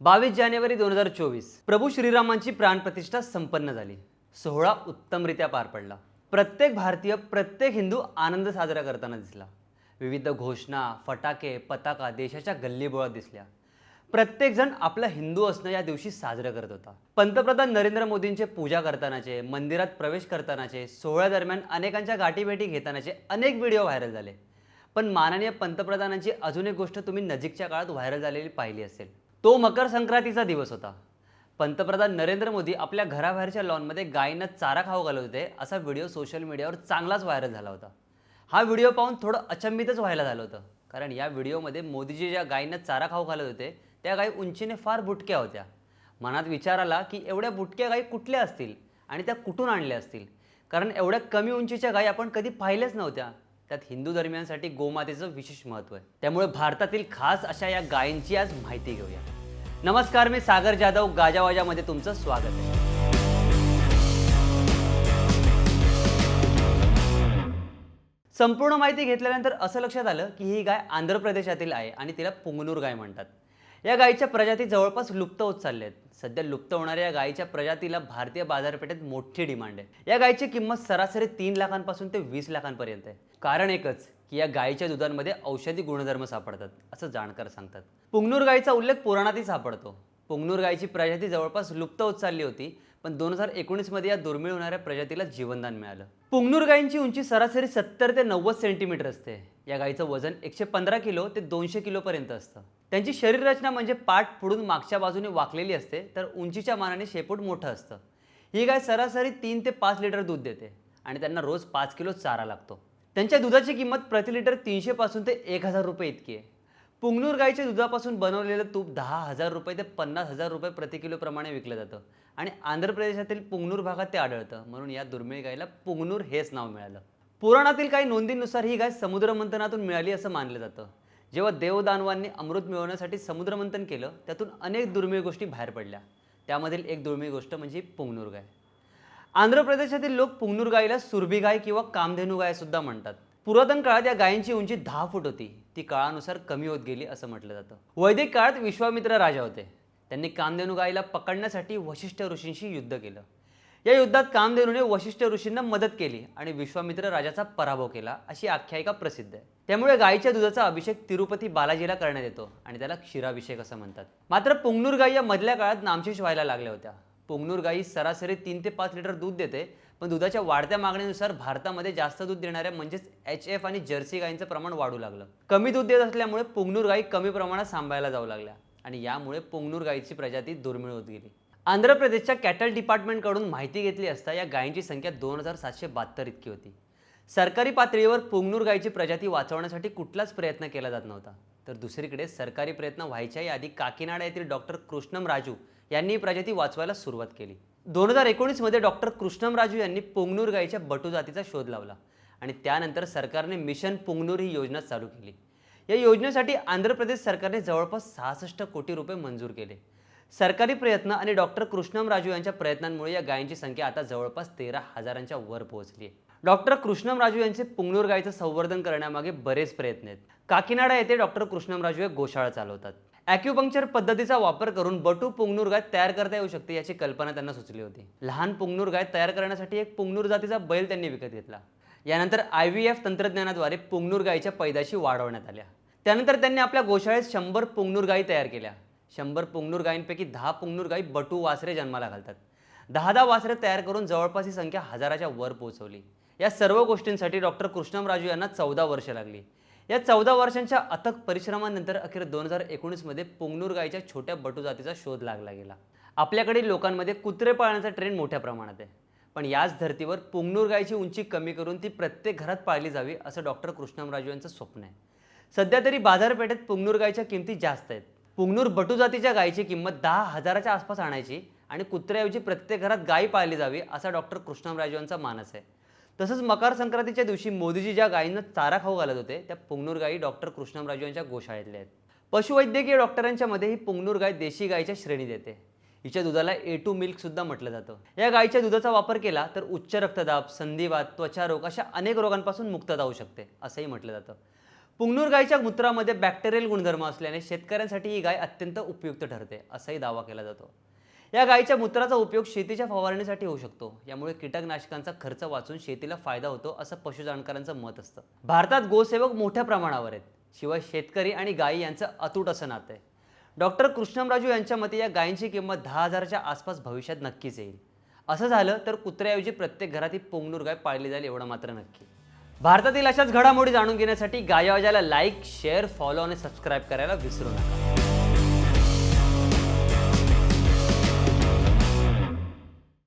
बावीस जानेवारी दोन हजार चोवीस प्रभू श्रीरामांची प्राणप्रतिष्ठा संपन्न झाली. सोहळा उत्तमरित्या पार पडला. प्रत्येक भारतीय प्रत्येक हिंदू आनंद साजरा करताना दिसला. विविध घोषणा फटाके पताका देशाच्या गल्लीबोळात दिसल्या. प्रत्येकजण आपला हिंदू असणं या दिवशी साजरं करत होता. पंतप्रधान नरेंद्र मोदींचे पूजा करतानाचे मंदिरात प्रवेश करतानाचे सोहळ्यादरम्यान अनेकांच्या गाठीभेटी घेतानाचे अनेक व्हिडिओ व्हायरल झाले. पण माननीय पंतप्रधानांची अजून एक गोष्ट तुम्ही नजीकच्या काळात व्हायरल झालेली पाहिली असेल. तो मकर संक्रांतीचा दिवस होता. पंतप्रधान नरेंद्र मोदी आपल्या घराबाहेरच्या लॉनमध्ये गायींना चारा खाऊ घालत होते असा व्हिडिओ सोशल मीडियावर चांगलाच व्हायरल झाला होता. हा व्हिडिओ पाहून थोडं अचंबितच व्हायला झालं होतं. कारण या व्हिडिओमध्ये मोदीजी ज्या गायींना चारा खाऊ घालत होते त्या गायी उंचीने फार बुटक्या होत्या. मनात विचार आला की एवढ्या बुटक्या गायी कुठल्या असतील आणि त्या कुठून आणल्या असतील? कारण एवढ्या कमी उंचीच्या गायी आपण कधी पाहिल्याच नव्हत्या. त्यात हिंदू धर्मियांसाठी गोमातेचं विशेष महत्त्व आहे. त्यामुळे भारतातील खास अशा या गायींची आज माहिती घेऊया. नमस्कार मी सागर जाधव गाजावाजामध्ये तुमचं स्वागत आहे. संपूर्ण माहिती घेतल्यानंतर असं लक्षात आलं की ही गाय आंध्र प्रदेशातील आहे आणि तिला पुंगनूर गाय म्हणतात. या गायीच्या प्रजाती जवळपास लुप्त होत चालल्या आहेत सध्या लुप्त होणाऱ्या या गायीच्या प्रजातीला भारतीय बाजारपेठेत मोठी डिमांड आहे. या गायीची किंमत सरासरी तीन लाखांपासून ते वीस लाखांपर्यंत आहे. कारण एकच की या गायीच्या दुधांमध्ये औषधी गुणधर्म सापडतात असं जाणकार सांगतात. पुंगनूर गायीचा उल्लेख पुराणातही सापडतो. पुंगनूर गायीची प्रजाती जवळपास लुप्त होत चालली होती पण दोन हजार एकोणीसमध्ये या दुर्मिळ होणाऱ्या प्रजातीला जीवनदान मिळालं. पुंगनूर गायींची उंची सरासरी सत्तर ते नव्वद सेंटीमीटर असते. या गायीचं वजन एकशे पंधरा किलो ते दोनशे किलोपर्यंत असतं. त्यांची शरीर रचना म्हणजे पाठ पुढून मागच्या बाजूने वाकलेली असते तर उंचीच्या मानाने शेपूट मोठं असतं. ही गाय सरासरी तीन ते पाच लिटर दूध देते आणि त्यांना रोज पाच किलो चारा लागतो. त्यांच्या दुधाची किंमत प्रति लिटर तीनशेपासून ते एक हजार रुपये इतकी आहे. पुंगनूर गायीच्या दुधापासून बनवलेलं तूप दहा हजार रुपये ते पन्नास हजार रुपये प्रति किलोप्रमाणे विकलं जातं. आणि आंध्र प्रदेशातील पुंगनूर भागात ते आढळतं. म्हणून या दुर्मिळ गायीला पुंगनूर हेच नाव मिळालं. पुराणातील काही नोंदींनुसार ही गाय समुद्रमंथनातून मिळाली असं मानलं जातं. जेव्हा देवदानवांनी अमृत मिळवण्यासाठी समुद्रमंथन केलं त्यातून अनेक दुर्मिळ गोष्टी बाहेर पडल्या. त्यामधील एक दुर्मिळ गोष्ट म्हणजे पुंगनूर गाय. आंध्र प्रदेशातील लोक पुंगनूर गायीला सुरभी गाय किंवा कामधेनू गाय सुद्धा म्हणतात. पुरातन काळात या गायींची उंची दहा फूट होती. ती काळानुसार कमी होत गेली असं म्हटलं जातं. वैदिक काळात विश्वामित्र राजा होते. त्यांनी कामधेनू गायीला पकडण्यासाठी वशिष्ठ ऋषींशी युद्ध केलं. या युद्धात कामधेनूने वशिष्ठ ऋषींना मदत केली आणि विश्वामित्र राजाचा पराभव केला अशी आख्यायिका प्रसिद्ध आहे. त्यामुळे गायीच्या दुधाचा अभिषेक तिरुपती बालाजीला करण्यात येतो आणि त्याला क्षीराभिषेक असं म्हणतात. मात्र पुंगनूर गायी या मधल्या काळात नामशेष व्हायला लागल्या होत्या. पोंगनूर गायी सरासरी तीन ते पाच लिटर दूध देते पण दुधाच्या वाढत्या मागणीनुसार भारतामध्ये जास्त दूध देणाऱ्या म्हणजेच एच एफ आणि जर्सी गायींचं प्रमाण वाढू लागलं. कमी दूध देत असल्यामुळे पोंगनूर गायी कमी प्रमाणात सांभाळायला जाऊ लागल्या आणि यामुळे पोंगनूर गायीची प्रजाती दुर्मिळ होत गेली. आंध्र प्रदेशच्या कॅटल डिपार्टमेंटकडून माहिती घेतली असता या गायींची संख्या दोन हजार सातशे बहात्तर इतकी होती. सरकारी पातळीवर पोंगनूर गायीची प्रजाती वाचवण्यासाठी कुठलाच प्रयत्न केला जात नव्हता. तर दुसरीकडे सरकारी प्रयत्न व्हायच्याही आधी काकीनाडा येथील डॉक्टर कृष्णम राजू यांनी प्रजाती वाचवायला सुरुवात केली. दोन हजार एकोणीसमध्ये डॉक्टर कृष्णम राजू यांनी पुंगनूर गायीच्या बटू जातीचा शोध लावला आणि त्यानंतर सरकारने मिशन पुंगनूर ही योजना चालू केली. या योजनेसाठी आंध्र प्रदेश सरकारने जवळपास सहासष्ट कोटी रुपये मंजूर केले. सरकारी प्रयत्न आणि डॉक्टर कृष्णम राजू यांच्या प्रयत्नांमुळे या गायींची संख्या आता जवळपास तेरा हजारांच्या वर पोहोचली आहे. डॉक्टर कृष्णम राजू यांचे पुंगनूर गायीचं संवर्धन करण्यामागे बरेच प्रयत्न आहेत. काकीनाडा येथे डॉक्टर कृष्णम राजू एक गोशाळा चालवतात. ॲक्युपंक्चर पद्धतीचा वापर करून बटू पुंगनूर गाय तयार करता येऊ शकते याची कल्पना त्यांना सुचली होती. लहान पुंगनूर गाय तयार करण्यासाठी एक पुंगनूर जातीचा बैल त्यांनी विकत घेतला. यानंतर आय व्ही एफ तंत्रज्ञानाद्वारे पुंगनूर गायीच्या पैदाशी वाढवण्यात आल्या. त्यानंतर त्यांनी आपल्या गोशाळेत शंभर पुंगनूर गायी तयार केल्या. शंभर पुंगनूर गायींपैकी दहा पुंगनूर गायी बटू वासरे जन्माला घालतात. दहा दहा वासरे तयार करून जवळपास ही संख्या हजाराच्या वर पोहोचवली. या सर्व गोष्टींसाठी डॉक्टर कृष्णम राजू यांना चौदा वर्ष लागली. या चौदा वर्षांच्या अथक परिश्रमानंतर अखेर दोन हजार एकोणीसमध्ये पुंगनूर गायीच्या छोट्या बटू जातीचा शोध लागला गेला. आपल्याकडे लोकांमध्ये कुत्रे पाळण्याचा ट्रेंड मोठ्या प्रमाणात आहे. पण याच धर्तीवर पुंगनूर गायीची उंची कमी करून ती प्रत्येक घरात पाळली जावी असं डॉक्टर कृष्णम राजू यांचं स्वप्न आहे. सध्या तरी बाजारपेठेत पुंगनूर गायीच्या किमती जास्त आहेत. पुंगनूर बटू जातीच्या गायीची किंमत दहा हजाराच्या आसपास आणायची आणि कुत्र्याऐवजी प्रत्येक घरात गायी पाळली जावी असा डॉक्टर कृष्णम राजू यांचा मानस आहे. तसंच मकर संक्रांतीच्या दिवशी मोदीजी ज्या गायींना चारा खाऊ घालत होते त्या पुंगनूर गायी डॉक्टर कृष्णमराजू यांच्या गोशाळेतल्या आहेत. पशुवैद्यकीय डॉक्टरांच्या मध्ये ही पुंगनूर गाय देशी गायीच्या श्रेणीत येते हिच्या दुधाला ए टू मिल्क सुद्धा म्हटलं जातं. या गायीच्या दुधाचा वापर केला तर उच्च रक्तदाब संधिवात त्वचारोग अशा अनेक रोगांपासून मुक्तता होऊ शकते असंही म्हटलं जातं. पुंगनूर गायीच्या मूत्रामध्ये बॅक्टेरियल गुणधर्म असल्याने शेतकऱ्यांसाठी ही गाय अत्यंत उपयुक्त ठरते असाही दावा केला जातो. या गायीच्या मूत्राचा उपयोग शेतीच्या फवारणीसाठी होऊ शकतो. यामुळे कीटकनाशकांचा खर्च वाचून शेतीला फायदा होतो असं पशुजाणकारांचं मत असतं. भारतात गोसेवक मोठ्या प्रमाणावर आहेत. शिवाय शेतकरी आणि गायी यांचं अतूट असं नातं आहे. डॉक्टर कृष्णमराजू यांच्या मते या गायींची किंमत दहा हजाराच्या आसपास भविष्यात नक्कीच येईल. असं झालं तर कुत्र्याऐवजी प्रत्येक घरात ही पोंगनूर गाय पाळली जाईल एवढं मात्र नक्की. भारतातील अशाच घडामोडी जाणून घेण्यासाठी गायवाजाला लाईक शेअर फॉलो आणि सबस्क्राईब करायला विसरू नका.